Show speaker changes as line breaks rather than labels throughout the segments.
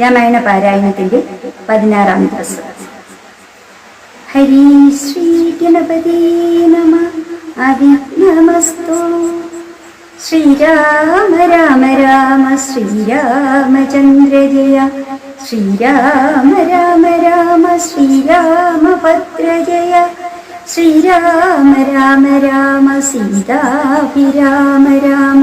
രാമായണ പാരായണത്തിന്റെ പതിനാറാം ദിവസം. ഹരി ശ്രീ ഗണപതി നമ. അവിഘ്നമസ്തു ശ്രീരാമ രാമ രാമ ശ്രീരാമചന്ദ്ര ജയ ശ്രീരാമ രാമ രാമ ശ്രീരാമഭദ്ര ജയ ശ്രീരാമ രാമ രാമ സീതാഭിരാമ രാമ.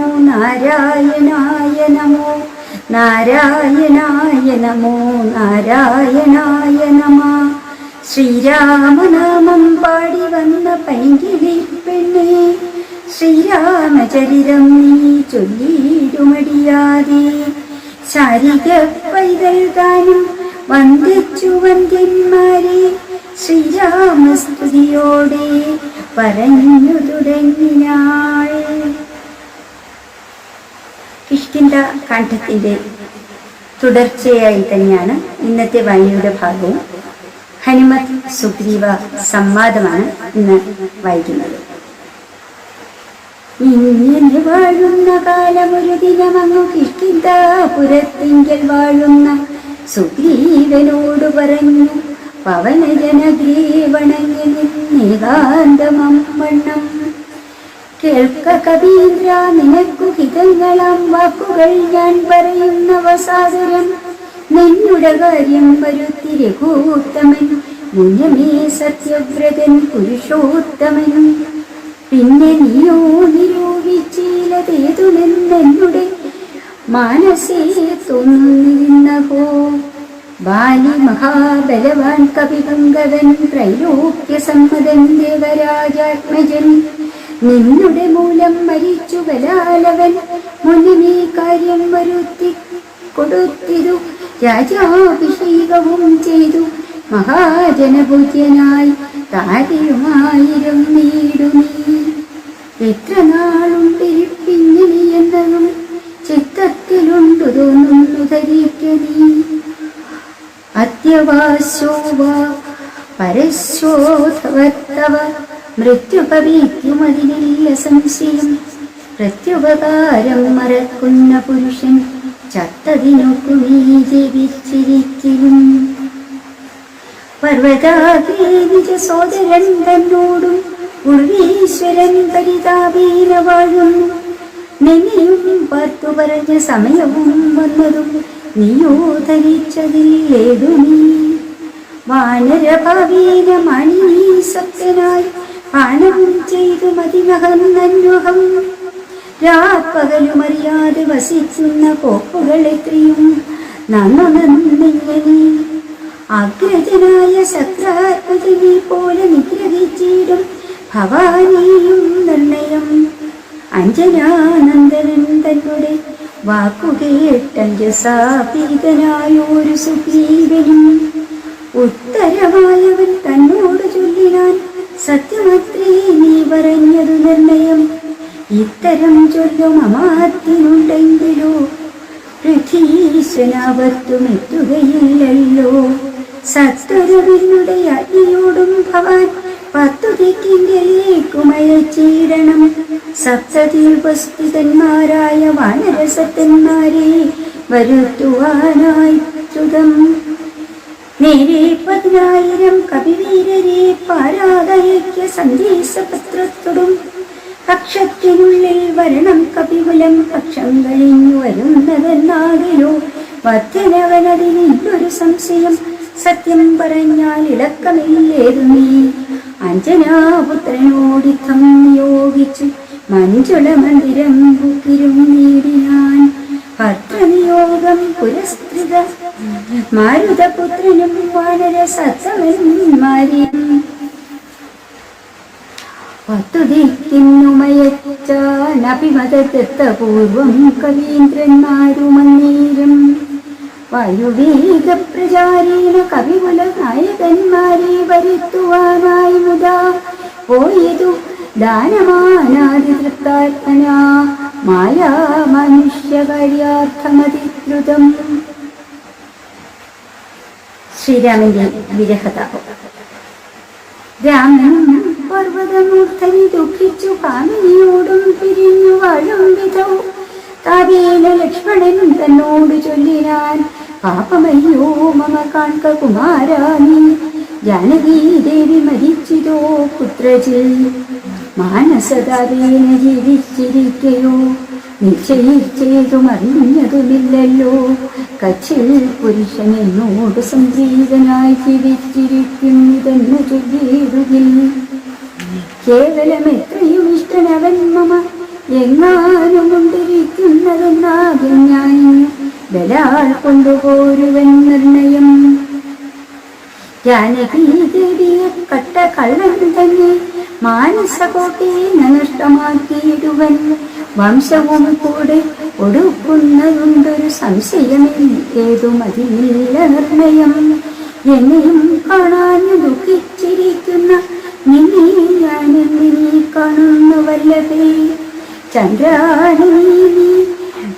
നാരായണായ നമോ നാരായണായ നമോ നാരായണായ നമ ശ്രീരാമനാമം പാടി വന്ന പൈങ്കിളി പെണ്ണേ ശ്രീരാമചരിതം നീ ചൊല്ലിയിടുമടിയാതെ. ശാരിക പൈതൽ താനും വന്ദിച്ചു വന്ദ്യന്മാരെ ശ്രീരാമസ്തുതിയോടെ പറഞ്ഞു തുടങ്ങിനാൾ. കിഷ്കിന്ത കണ്ഠത്തിന്റെ തുടർച്ചയായി തന്നെയാണ് ഇന്നത്തെ വായനയുടെ ഭാഗവും. ഹനുമത് സുഗ്രീവ സംവാദമാണ് ഇന്ന് വായിക്കുന്നത് ഇങ്ങനെ വാഴുന്ന കാലമൊരു ദിനമങ്ങു കിഷ്കിന്താപുരത്തിങ്കൽ വാഴുന്ന സുഗ്രീവനോട് പറഞ്ഞു പവനജനഗ്രീവണങ്ങി നിന്നേകാന്തമണ്ണം കേൾക്ക കവീന്ദ്ര നിനക്കു ഹിതങ്ങളാം വാക്കുകൾ ഞാൻ പറയുന്നവ സാദരം നിന്നുടെ കാര്യം വരുത്തി രഘൂത്തമൻ മുന്നമേ സത്യവ്രതൻ പുരുഷോത്തമൻ പിന്നെ നീയോ നിരൂപിച്ചില്ലതേതുമെന്നെന്നുടെ മാനസേ തോന്നുന്നിരുന്നഹോ ബാലി മഹാബലവാൻ കവിപങ്കവൻ ത്രൈലോക്യസമ്മതൻ ദേവരാജാത്മജൻ. നിന്നുടെ മൂലം മരിച്ചു വലാലവൻ മുന്നിമേ കാര്യം വരുത്തി കൊടുത്തിരു. രാജാഭിഷേകവും ചെയ്തു. മഹാജനപൂജ്യനായി താരയുമായിരം നീടു എത്ര നാളുണ്ടിരിപ്പിഞ്ഞിനി എന്നതും ചിത്തത്തിലുണ്ടു തോന്നുന്നു ധരിക്ക നീ. അത്യവാശോവ പരശോധവത്തവ മൃത്യുപവീത്യുമതിലില്ല സംശയം. പ്രത്യുപകാരം മറക്കുന്ന പുരുഷൻ ചത്തതിനൊക്കു നീ സോദരൻ തന്നോടും ഉർവീശ്വരൻ പരിതാപീന വാഴുന്നു നിന്നെയും പാർത്തു പറഞ്ഞ സമയവും വന്നതും നീയോ ധരിച്ചതില്ലേതു നീ വാനരഭാവീന മണി സത്യനായി. പാനവും ചെയ്തു മതിമഹന്നന്വഹം രാപ്പകലുമറിയാതെ വസിക്കുന്ന കോപ്പുകൾ എത്രയും നന്നു നന്നിങ്ങനെ അഗ്രജനായ ശത്രാത്മജനെ പോലെ നിഗ്രഹിച്ചിടും ഭവാനിയും നിർണയം. അഞ്ജനാനന്ദനൻ തന്നുടെ വാക്കുകേട്ടഞ്ജസാപീതനായൊരു സുഗ്രീവനും. ഉത്തരമായവൻ തന്നോട് ചൊല്ലിനാൻ സത്യമത്രേ നീ പറഞ്ഞതു നിർണയം. ഇത്തരം ചൊല്ലും അമാത്തിനുണ്ടെങ്കിലോ പൃഥ്വീശ്വനാവത്തുമെത്തുകയില്ലല്ലോ സത്വരവിനുടെ അഗ്നിയോടും ഭവാൻ പത്തു ദിക്കിങ്കലേക്കുമയച്ചീടണം സപ്തതി ഉപസ്ഥിതന്മാരായ വാനരസത്തന്മാരെ വരുത്തുവാനായി ചുതം. നേരെ പതിനായിരം കവിവീരരെ പാരാതയയ്ക്ക സന്ദേശപത്രത്തോടും. പക്ഷത്തിനുള്ളിൽ വരണം കപികുലം പക്ഷം കഴിഞ്ഞു വരുന്നതെന്നാകിലോ. മധ്യനവനതിനൊരു സംശയം. സത്യം പറഞ്ഞാൽ ഇളക്കമില്ലേതു നീ? അഞ്ജനാപുത്രനോടിത്തം നിയോഗിച്ചു മഞ്ജുള മന്ദിരം നേടിയാൻ ഭദ്രനിയോഗം പുരസ്കൃത മാരുതപുത്രനും വാനര സത്തമന്മാരും പത്തുദിക്കുന്നുമയച്ചാനഭിമതത്തപൂർവം കവീന്ദ്രന്മാരുമന്നേരം. വായുവേഗ പ്രചാരീണ കവികുല നായകന്മാരെ വരുത്തുവാനായി മുതാ പോയതു ദാനമാനാദി തൃപ്താത്മന മായാ മനുഷ്യകാര്യാർത്ഥമധികൃതം ശ്രീരാമന്റെ വിരഹതാപം. രാമൻ പർവതമൂർത്തനി ദുഃഖിച്ചു കാമിനിയോടും പിരിഞ്ഞു വാഴും വിധവും. ലക്ഷ്മണൻ തന്നോട് ചൊല്ലിനാൻ പാപമയ്യോ മമ കാൺക കുമാരാനി ജാനകീ ദേവി മരിച്ചിതോ പുത്രജിൽ? മാനസതാവേന ജീവിച്ചിരിക്കയോ? നിശ്ചയിച്ചേതും അറിഞ്ഞതുമില്ലല്ലോ കച്ചിൽ സംപ്രീതനായി ജീവിച്ചിരിക്കും ഇതെന്നു ചൊല്ലിയിടുകിൽ കേവലം എത്രയും ഇഷ്ടനവൻ മമ എങ്ങാനും കൊണ്ടിരിക്കുന്നതെന്നാകും ഞാൻ ബലാൽ കൊണ്ടുപോരുവൻ നിർണയം. ജാനകി കട്ട കള്ളൻ തന്നെ മാനസകോട്ടയെ നഷ്ടമാക്കിയിടുവൻ. വംശവും കൂടെ ഒടുക്കുന്നതുണ്ടൊരു സംശയമില്ല ഏതും അതിനില്ല നിർണയം. എന്നെയും കാണാൻ ദുഃഖിച്ചിരിക്കുന്ന നിന്നെ ഞാൻ എന്നിനെ കാണുന്നു വല്ലതേ ചന്ദ്രാനീ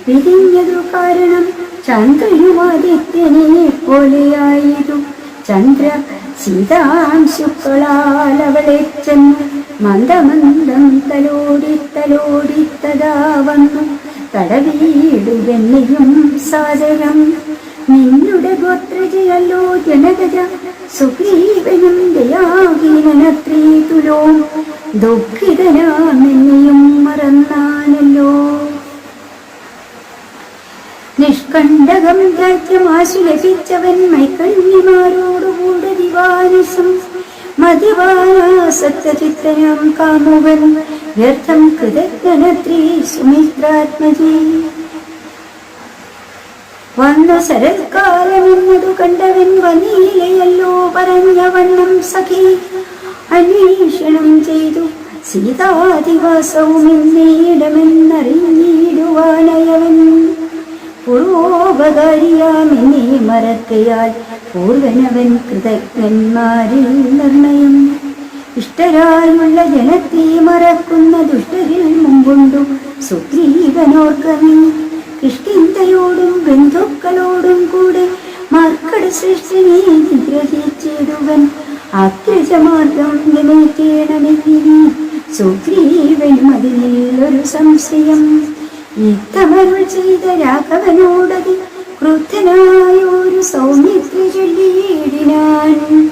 പിരിഞ്ഞതു കാരണം ചന്ദ്രയുമാദിത്യനെ പോലെയായതു ചന്ദ്ര. സീതാംശുക്കളാൽ അവളെ ചെന്ന്. മന്ദമന്ദം തലോടി തലോടി തഥാ വന്നു. തടവീടുവെന്നെയും സാദരം. നിന്നുടെ ഗോത്രജയല്ലോ ജനകജ സുഗ്രീവനും ദയാഹീനനത്രീ തുലോ രാജ്യമാശു ലഭിച്ചവൻ മൈക്കണ്ണിമാരോടുകൂടെ ദിവാനിസം. മതിവാസത്യചിത്തനം കാമുവൻ വ്യർത്ഥം കൃതജ്ഞനത്രീ സുമിത്രാത്മജി. വന്ന ശരത്കാലമെന്നതു കണ്ടവൻ വനീലയല്ലോ പറഞ്ഞ വണ്ണം സഖി. അന്വേഷണം ചെയ്തു സീതാദിവാസവും എന്നീടമെന്നറിഞ്ഞിടുവാനയവൻ പൂർവോപകാരിയാമെന്നെ മരക്കയാൽ പൂർവനവൻ കൃതജ്ഞന്മാരിൽ നിർണയം. ഇഷ്ടരായുള്ള ജനത്തെ മറക്കുന്ന ദുഷ്ടരിൽ മുമ്പുണ്ടു സുഗ്രീവനോർക്കവി കിഷ്കിന്തയോടും ബന്ധുക്കളോടും കൂടെ മർക്കട സൃഷ്ടിനെ നിഗ്രഹിച്ചിടുവൻ അഗ്രജമാർഗം ഗമിക്കണമെന്നിനി സുഗ്രീവനും ഒരു സംശയം. യുദ്ധമരുൾ ചെയ്ത രാഘവനോടതി ഒരു സൗമിത്രി ചൊല്ലിയിടിനാൻ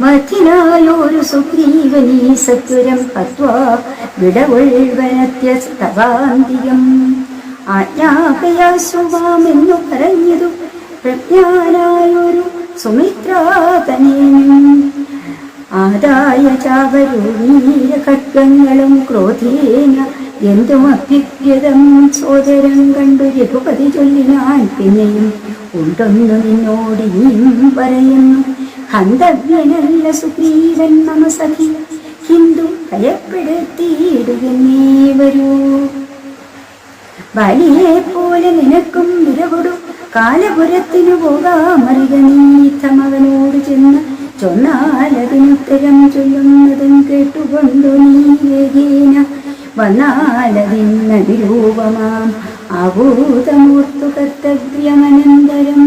മധ്യനായോരു സുഗ്രീവനീ സത്വരം പത്വാ വിടവൊഴുവനത്യസ്തവാന്തികം. ആജ്ഞാപയാസുവാമെന്നു പറഞ്ഞതു പ്രജ്ഞാനായൊരു സുമിത്രാതനേനും. ആദായ ചാവരൂണീരഖഡ്ഗങ്ങളും ക്രോധേന എന്തും അഭ്യുഗ്യതം സോദരം കണ്ടു രഘുപതി ചൊല്ലിനാൻ പിന്നെയും ഉണ്ടൊന്നു നിന്നോട് ഇനിയും പറയുന്നു. ഹന്തവ്യനല്ല സുഗ്രീവൻ മമ സഖി. ഹിന്ദു ഭയപ്പെടുത്തിയിടുകന്നേ വരൂ. ബലിയെ പോലെ നിനക്കും വിരകൊടു. കാലപുരത്തിനു പോകാമറിക നീത്തമവനോട് ചെന്ന് ചൊന്നാലതിനുത്തരം ചൊല്ലുന്നതും കേട്ടുകൊണ്ടു നീ വേഗേന വന്നാലതിന്നതിരൂപമാം ആഭൂതമൂർത്തു കർത്തവ്യമനന്തരം